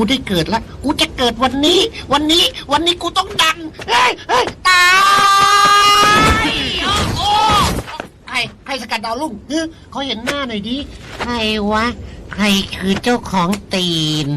กูได้เกิดแล้ว กูจะเกิดวันนี้ วันนี้ วันนี้กูต้องดัง เฮ้ยเฮ้ยตายโอ้โใครใครสกัดดาวลุ่งเฮ้ยเขาเห็นหน้าหน่อยดิ ใครวะ ใครคือเจ้าของตีน